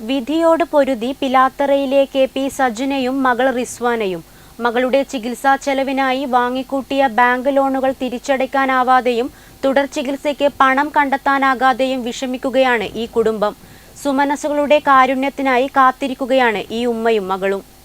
വിധിയോട് പൊരുതി പിലാത്തറയിലെ K P സജിനയും മകൾ റിസ്വാനയും. മകളുടെ ചികിത്സാ ചെലവിനായി വാങ്ങിക്കൂട്ടിയ ബാങ്ക് ലോണുകൾ തിരിച്ചടയ്ക്കാനാവാതെയും തുടർ ചികിത്സയ്ക്ക് പണം കണ്ടെത്താനാകാതെയും വിഷമിക്കുകയാണ് ഈ കുടുംബം. സുമനസുകളുടെ കാരുണ്യത്തിനായി കാത്തിരിക്കുകയാണ് ഈ ഉമ്മയും മകളും.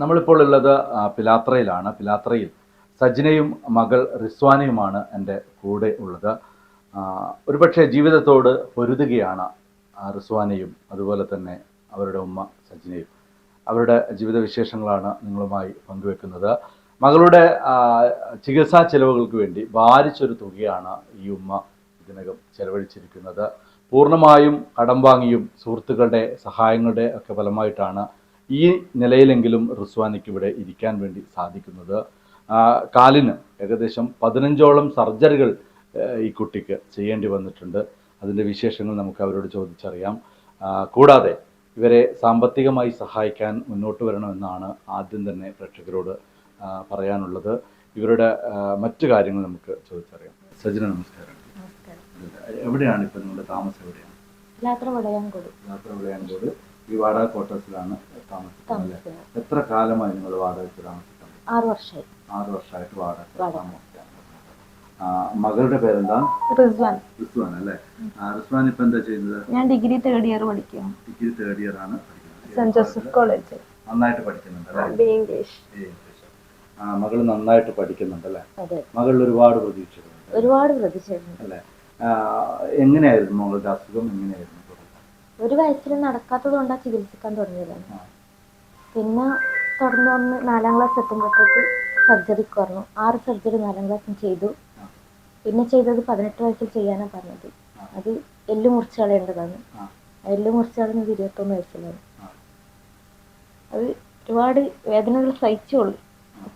നമ്മളിപ്പോൾ ഉള്ളത് പിലാത്രയിലാണ്. പിലാത്രയിൽ സജ്നയും മകൾ റിസ്വാനയുമാണ് എന്റെ കൂടെ ഉള്ളത്. ഒരുപക്ഷെ ജീവിതത്തോട് പൊരുതുകയാണ് റിസ്വാനയും അതുപോലെ തന്നെ അവരുടെ ഉമ്മ സജ്നയും. അവരുടെ ജീവിതവിശേഷങ്ങളാണ് നിങ്ങളുമായി പങ്കുവെക്കുന്നത്. മകളുടെ ചികിത്സാ ചെലവുകൾക്ക് വേണ്ടി ഭാരിച്ചൊരു തുകയാണ് ഈ ഉമ്മ ഇതിനകം ചെലവഴിച്ചിരിക്കുന്നത്. പൂർണമായും കടം വാങ്ങിയും സുഹൃത്തുക്കളുടെ സഹായങ്ങളുടെ ഒക്കെ ഫലമായിട്ടാണ് ഈ നിലയിലെങ്കിലും റിസ്വാനിക്ക് ഇവിടെ ഇരിക്കാൻ വേണ്ടി സാധിക്കുന്നത്. കാലിന് ഏകദേശം പതിനഞ്ചോളം സർജറികൾ ഈ കുട്ടിക്ക് ചെയ്യേണ്ടി വന്നിട്ടുണ്ട്. അതിന്റെ വിശേഷങ്ങൾ നമുക്ക് അവരോട് ചോദിച്ചറിയാം. കൂടാതെ ഇവരെ സാമ്പത്തികമായി സഹായിക്കാൻ മുന്നോട്ട് വരണമെന്നാണ് ആദ്യം തന്നെ പ്രേക്ഷകരോട് പറയാനുള്ളത്. ഇവരുടെ മറ്റു കാര്യങ്ങൾ നമുക്ക് ചോദിച്ചറിയാം. സജിന നമസ്കാരം. എവിടെയാണ് ഇപ്പം നിങ്ങളുടെ താമസം എവിടെയാണ്? യാത്ര പറയാൻ കൊടു യാത്ര വിളയാൻകോട് ഈ വാടക ക്വാർട്ടേഴ്സിലാണ് താമസിക്കുന്നത്? എത്ര കാലമായി നിങ്ങൾ വാടകയ്ക്ക് താമസിക്കുന്നത് ആറു വർഷമായി. ആറ് വർഷമായിട്ട് വാടക താമസിക്കുന്നത് മകളുടെ പേരെന്താ? റിസ്വാൻ. റിസ്വാൻ അല്ലേ? റിസ്വാൻ ഇപ്പൊ എന്താ ചെയ്യുന്നത്? ഞാൻ ഡിഗ്രി തേർഡ് ഇയർ പഠിക്കുകയാണ് ഡിഗ്രി തേർഡ് ഇയർ ആണ്. സെന്റ് ജോസഫ് കോളേജ് നന്നായിട്ട് പഠിക്കുന്നുണ്ട് അല്ലേ? ഇംഗ്ലീഷ്. മകൾ നന്നായിട്ട് പഠിക്കുന്നുണ്ട് അല്ലേ? മകളിൽ ഒരുപാട് പ്രതീക്ഷകളുണ്ട്. ഒരുപാട് പ്രതീക്ഷകളുണ്ട്. അല്ലേ? എങ്ങനെയായിരുന്നു മകളുടെ അസുഖം? എങ്ങനെയായിരുന്നു? ഒരു വയസ്സിൽ നടക്കാത്തത് കൊണ്ടാണ് ചികിത്സിക്കാൻ തുടങ്ങിയതാണ് പിന്നെ തുടർന്ന് വന്ന് നാലാം ക്ലാസ് എത്തുമ്പോഴത്തേക്ക് സർജറിക്ക് പറഞ്ഞു ആറ് സർജറി നാലാം ക്ലാസ്സിൽ ചെയ്തു. പിന്നെ ചെയ്തത് പതിനെട്ട് വയസ്സിൽ ചെയ്യാനാണ് പറഞ്ഞത്. അത് എല്ല് മുറിച്ച് കളയേണ്ടതാണ്. എല്ല് മുറിച്ച് കളഞ്ഞത് ഇരുപത്തൊന്ന് വയസ്സിലാണ്. അത് ഒരുപാട് വേദനകൾ സഹിച്ചോളൂ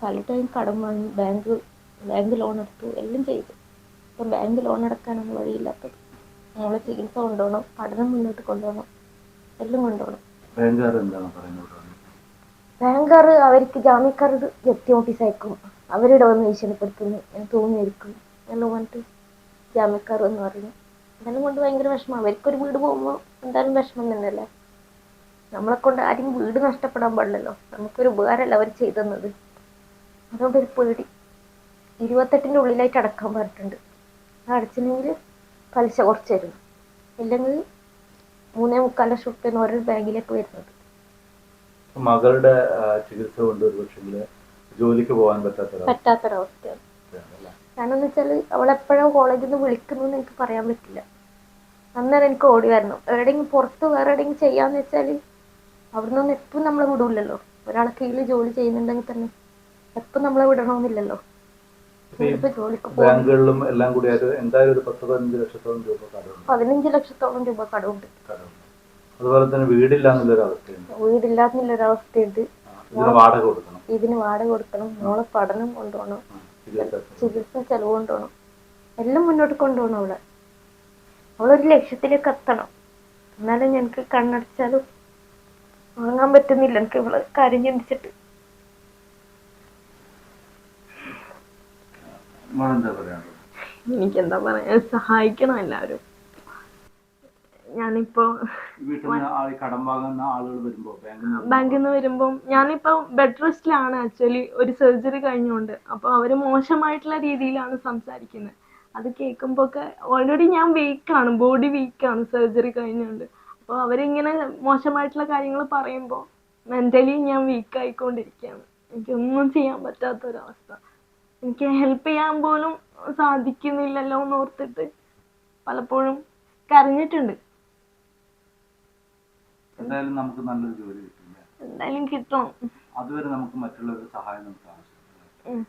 പല ടൈം കടം വാങ്ങി ബാങ്ക് ബാങ്ക് ലോൺ എടുത്തു എല്ലാം ചെയ്തു. ഇപ്പം ബാങ്ക് ലോൺ അടക്കാനൊന്നും വഴിയില്ലാത്തത്. നമ്മളെ ചികിത്സ കൊണ്ടുപോകണം പഠനം മുന്നോട്ട് കൊണ്ടുപോകണം എല്ലാം കൊണ്ടുപോകണം ബാങ്കാർ എന്താണ് പറയുന്നത്? ബാങ്കുകാർ അവർക്ക് ജാമ്യക്കാർ ജപ്തി നോട്ടീസ് അയക്കും. അവരുടെ വന്ന് ഭീഷണിപ്പെടുത്തുന്നു ഞാൻ തൂങ്ങിയിരിക്കും എല്ലാം പറഞ്ഞിട്ട് ജാമ്യക്കാർ എന്ന് പറഞ്ഞു അതെല്ലാം കൊണ്ട് ഭയങ്കര വിഷമം. അവർക്കൊരു വീട് പോകുമ്പോൾ എന്തായാലും വിഷമം തന്നെയല്ലേ? നമ്മളെ കൊണ്ട് ആരും വീട് നഷ്ടപ്പെടാൻ പാടില്ലല്ലോ. നമുക്കൊരു ഉപകാരമല്ല അവർ ചെയ്തെന്നത് അതുകൊണ്ട് ഒരു പേടി. ഇരുപത്തെട്ടിന്റെ ഉള്ളിലായിട്ട് അടക്കാൻ പറഞ്ഞിട്ടുണ്ട്. അത് അടച്ചില്ലെങ്കിൽ പലിശ കുറച്ച് തരും ഇല്ലെങ്കിൽ മൂന്നേ മുക്കാൽ ലക്ഷം റുപ്യ ഓരോ ബാങ്കിലേക്ക് വരുന്നത്. മകളുടെ ചികിത്സ കൊണ്ട് ഒരു പക്ഷേ ജോലിക്ക് പോകാൻ പറ്റാത്ത പറ്റാത്തൊരവസ്ഥയാണ്. കാരണം വെച്ചാൽ അവളെപ്പോഴും കോളേജിൽ നിന്ന് വിളിക്കുന്നു എനിക്ക് പറയാൻ പറ്റില്ല. അന്നേരം എനിക്ക് ഓടി വരണം. എവിടെയെങ്കിലും പുറത്ത് വേറെ എവിടെയെങ്കിലും ചെയ്യാന്ന് വെച്ചാൽ അവിടെ നിന്ന് എപ്പം നമ്മളെ വിടൂലല്ലോ ഒരാളെ കീഴിൽ ജോലി ചെയ്യുന്നുണ്ടെങ്കിൽ തന്നെ എപ്പം നമ്മളെ വിടണമെന്നില്ലല്ലോ ബാങ്കുകളിലും എല്ലാം കൂടി ആയിട്ട് എന്തായാലും ഒരു പത്ത് പതിനഞ്ച് ലക്ഷത്തോളം രൂപ കടമുണ്ട്. പതിനഞ്ച് ലക്ഷത്തോളം രൂപ കടമുണ്ട്. അതുപോലെ തന്നെ വീടില്ല എന്നുള്ളൊരു അവസ്ഥയുണ്ട് വീടില്ലാന്നുള്ളൊരവസ്ഥയുണ്ട്. ആ, ഇതിന് വാടക കൊടുക്കണം. ഇതിന് വാടക കൊടുക്കണം. മോളെ പഠനം കൊണ്ടുപോകണം. ചികിത്സ ചെലവ് കൊണ്ടുപോകണം. എല്ലാം മുന്നോട്ട് കൊണ്ടുപോകണം അവളെ. അവളൊരു ലക്ഷ്യത്തിലേക്ക് എത്തണം. എന്നാലും ഞങ്ങൾക്ക് കണ്ണടച്ചാലും വാങ്ങാൻ പറ്റുന്നില്ല. എനിക്ക് ഇവളെ കാര്യം ചിന്തിച്ചിട്ട്. മോളെന്താ പറയാനുള്ളത്? എനിക്ക് എന്താ പറയാ സഹായിക്കണം എല്ലാവരും. ഞാനിപ്പോ ബാങ്കിൽ നിന്ന് വരുമ്പോൾ ഞാനിപ്പോ ബെഡ് റെസ്റ്റിലാണ് ആക്ച്വലി. ഒരു സർജറി കഴിഞ്ഞുകൊണ്ട് അപ്പൊ അവർ മോശമായിട്ടുള്ള രീതിയിലാണ് സംസാരിക്കുന്നത് അത് കേൾക്കുമ്പോ ഒക്കെ ഓൾറെഡി ഞാൻ വീക്കാണ്. ബോഡി വീക്കാണ് സർജറി കഴിഞ്ഞുകൊണ്ട് അപ്പൊ അവരിങ്ങനെ മോശമായിട്ടുള്ള കാര്യങ്ങൾ പറയുമ്പോൾ മെന്റലി ഞാൻ വീക്കായിക്കൊണ്ടിരിക്കുകയാണ് എനിക്കൊന്നും ചെയ്യാൻ പറ്റാത്തൊരവസ്ഥ. എനിക്ക് ഹെൽപ്പ് ചെയ്യാൻ പോലും സാധിക്കുന്നില്ലല്ലോ എന്ന് ഓർത്തിട്ട് പലപ്പോഴും കരഞ്ഞിട്ടുണ്ട്. എന്തായാലും നമുക്ക് നല്ലൊരു ജോലി കിട്ടില്ല. എന്തായാലും കിട്ടും. അതുവരെ നമുക്ക് മറ്റുള്ളവരുടെ സഹായം നമുക്ക് ആവശ്യമില്ല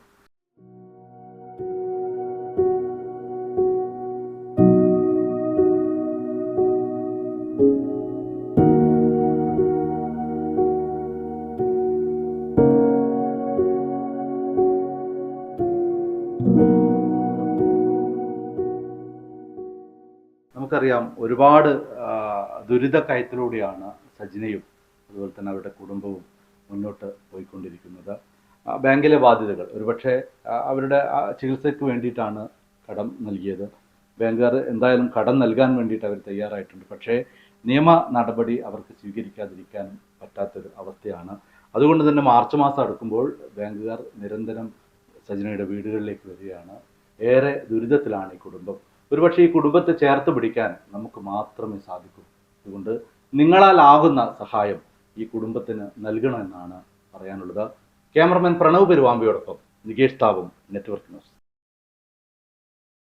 നമുക്കറിയാം ഒരുപാട് ദുരിത ദുരിതക്കയത്തിലൂടെയാണ് സജിനയും അതുപോലെ തന്നെ അവരുടെ കുടുംബവും മുന്നോട്ട് പോയിക്കൊണ്ടിരിക്കുന്നത്. ബാങ്കിലെ ബാധ്യതകൾ. ഒരുപക്ഷെ അവരുടെ ചികിത്സയ്ക്ക് വേണ്ടിയിട്ടാണ് കടം നൽകിയത്. ബാങ്കുകാർ എന്തായാലും കടം നൽകാൻ വേണ്ടിയിട്ട് അവർ തയ്യാറായിട്ടുണ്ട്. പക്ഷേ നിയമ നടപടി അവർക്ക് സ്വീകരിക്കാതിരിക്കാൻ പറ്റാത്തൊരു അവസ്ഥയാണ്. അതുകൊണ്ട് തന്നെ മാർച്ച് മാസം അടുക്കുമ്പോൾ ബാങ്കുകാർ നിരന്തരം സജിനയുടെ വീടുകളിലേക്ക് വരികയാണ്. ഏറെ ദുരിതത്തിലാണ് ഈ കുടുംബം. ഒരുപക്ഷെ ഈ കുടുംബത്തെ ചേർത്ത് പിടിക്കാൻ നമുക്ക് മാത്രമേ സാധിക്കൂ. അതുകൊണ്ട് നിങ്ങളാൽ ആകുന്ന സഹായം ഈ കുടുംബത്തിന് നൽകണമെന്നാണ് പറയാനുള്ളത്. ക്യാമറമാൻ പ്രണവ് പെരുവാമ്പയോടൊപ്പം നികേഷ് താവും നെറ്റ്വർക്ക് ന്യൂസ്